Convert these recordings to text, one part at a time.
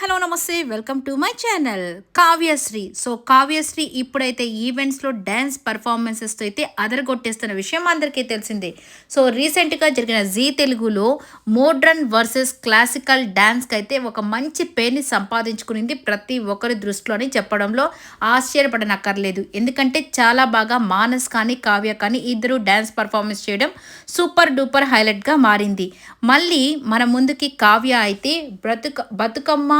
Hello నమస్తే. Welcome to my channel Kavyasri. So Kavyasri ఇప్పుడైతే ఈవెంట్స్లో డ్యాన్స్ పర్ఫార్మెన్సెస్తో అయితే అదరగొట్టేస్తున్న విషయం అందరికీ తెలిసిందే. సో రీసెంట్గా జరిగిన జీ తెలుగులో మోడ్రన్ వర్సెస్ క్లాసికల్ డ్యాన్స్కి అయితే ఒక మంచి పేరుని సంపాదించుకునింది ప్రతి ఒక్కరి దృష్టిలోని చెప్పడంలో ఆశ్చర్యపడనక్కర్లేదు. ఎందుకంటే చాలా బాగా మానస్ కానీ కావ్య కానీ ఇద్దరు డ్యాన్స్ పర్ఫార్మెన్స్ చేయడం సూపర్ డూపర్ హైలైట్గా మారింది. మళ్ళీ మన ముందుకి కావ్య అయితే బ్రతుక బతుకమ్మ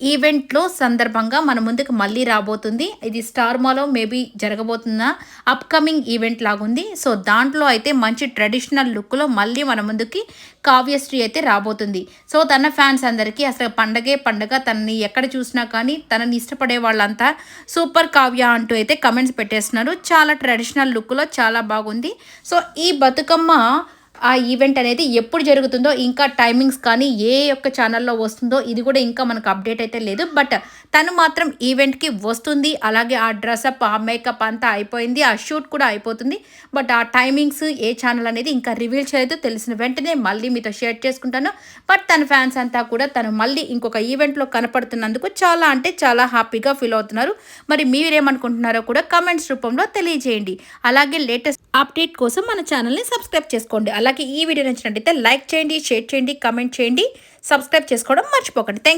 ఈవెంట్లో సందర్భంగా మన ముందుకు మళ్ళీ రాబోతుంది. ఇది స్టార్ మాలో మేబీ జరగబోతున్న అప్కమింగ్ ఈవెంట్ లాగుంది. సో దాంట్లో అయితే మంచి ట్రెడిషనల్ లుక్లో మళ్ళీ మన ముందుకి కావ్యశ్రీ అయితే రాబోతుంది. సో తన ఫ్యాన్స్ అందరికీ అసలు పండగే పండగ తనని ఎక్కడ చూసినా కానీ తనని ఇష్టపడే వాళ్ళంతా సూపర్ కావ్య అంటూ అయితే కమెంట్స్ పెట్టేస్తున్నారు. చాలా ట్రెడిషనల్ లుక్లో చాలా బాగుంది. సో ఈ బతుకమ్మ ఆ ఈవెంట్ అనేది ఎప్పుడు జరుగుతుందో ఇంకా టైమింగ్స్ కానీ ఏ యొక్క ఛానల్లో వస్తుందో ఇది కూడా ఇంకా మనకు అప్డేట్ అయితే లేదు. బట్ తను మాత్రం ఈవెంట్కి వస్తుంది. అలాగే ఆ డ్రెస్అప్ ఆ మేకప్ అంతా అయిపోయింది. ఆ షూట్ కూడా అయిపోతుంది. బట్ ఆ టైమింగ్స్ ఏ ఛానల్ అనేది ఇంకా రివీల్ చేయలేదు. తెలిసిన వెంటనే మళ్ళీ మీతో షేర్ చేసుకుంటాను. బట్ తన ఫ్యాన్స్ అంతా కూడా తను మళ్ళీ ఇంకొక ఈవెంట్లో కనపడుతున్నందుకు చాలా అంటే చాలా హ్యాపీగా ఫీల్ అవుతున్నారు. మరి మీరేమనుకుంటున్నారో కూడా కమెంట్స్ రూపంలో తెలియజేయండి. అలాగే లేటెస్ట్ అప్డేట్ కోసం మన ఛానల్ని సబ్స్క్రైబ్ చేసుకోండి. అలాగే ఈ వీడియో నచ్చినట్టయితే లైక్ చేయండి షేర్ చేయండి కమెంట్ చేయండి. సబ్స్క్రైబ్ చేసుకోవడం మర్చిపోకండి. థ్యాంక్